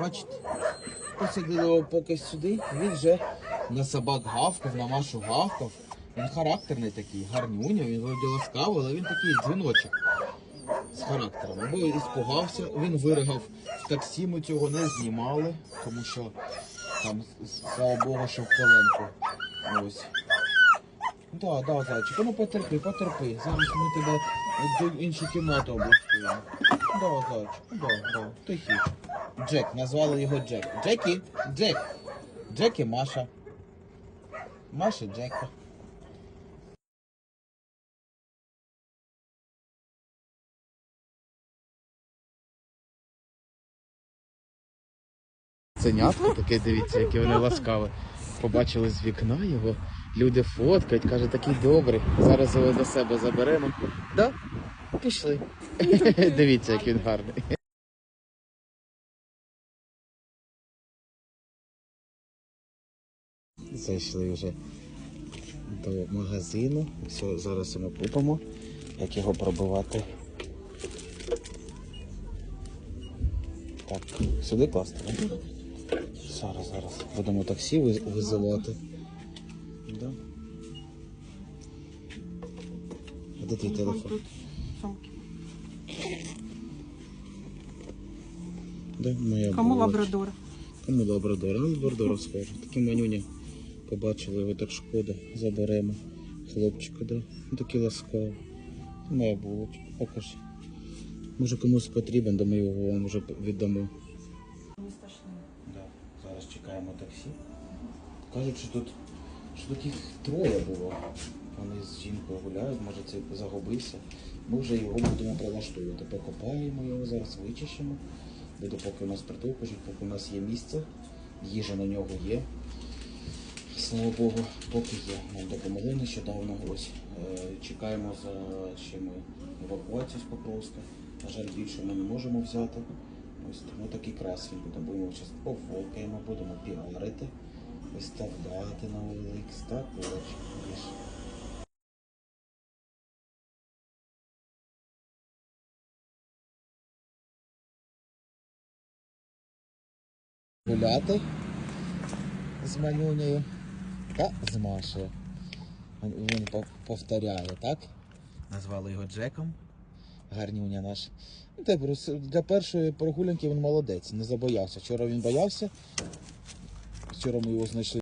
Бачите, посадили його поки сюди, він вже на собак гавкав, на Машу гавкав. Він характерний такий, гарнюня, він вроді ласкавий, але він такий дзвіночок з характером. Або іспугався, він виригав в таксі, ми цього не знімали, тому що там, слава Богу, що в коленку. Ось. Да, да, зайчик, ну потерпи, потерпи. Зараз ми тебе в іншу кімнату облаштуємо. Да, зайчик, да, да, тихий. Джек, назвали його Джек. Джекі, Джек. Джекі Маша. Маша Джека. Ценятко таке, дивіться, яке вони ласкаве. Побачили з вікна його, люди фоткають, каже, такий добрий. Зараз його до себе заберемо. Да? Пішли. Дивіться, як він гарний. Зайшли вже до магазину. Все, зараз ми купимо, як його пробивати. Так, сюди класти. да? Зараз, зараз. Будемо таксі визивати. Да. А де твій телефон? Сумки. Да, моя Кому була. лабрадор? Кому лабрадор? Ну, лабрадора схоже. Такі манюня. Побачили його так шкода. Заберемо. Хлопчика, да. Ну такий ласкавий. Моя булочка. Покажи. Може комусь потрібен, то ми його вам вже віддамо. Да. Зараз чекаємо таксі. Кажуть, що тут, що тут їх троє було. Вони з жінкою може це загубився. Ми вже його будемо прилаштовувати. Покопаємо його, зараз вичищимо. Буде поки у нас притулку поки у нас є місце, їжа на нього є. Слава Богу, поки є. Нам допомогли нещодавно. Ось е, чекаємо за ще ми евакуацію з Покровська. На жаль, більше ми не можемо взяти. Ось тому такий крас він буде. Будемо зараз пофоткаємо, будемо піарити, виставляти на OLX. Так, Гуляти з малюнею та з Машею. Він повторяє, так? Назвали його Джеком. Гарнюня наш. Ну, Для першої прогулянки він молодець, не забоявся. Вчора він боявся. Вчора ми його знайшли.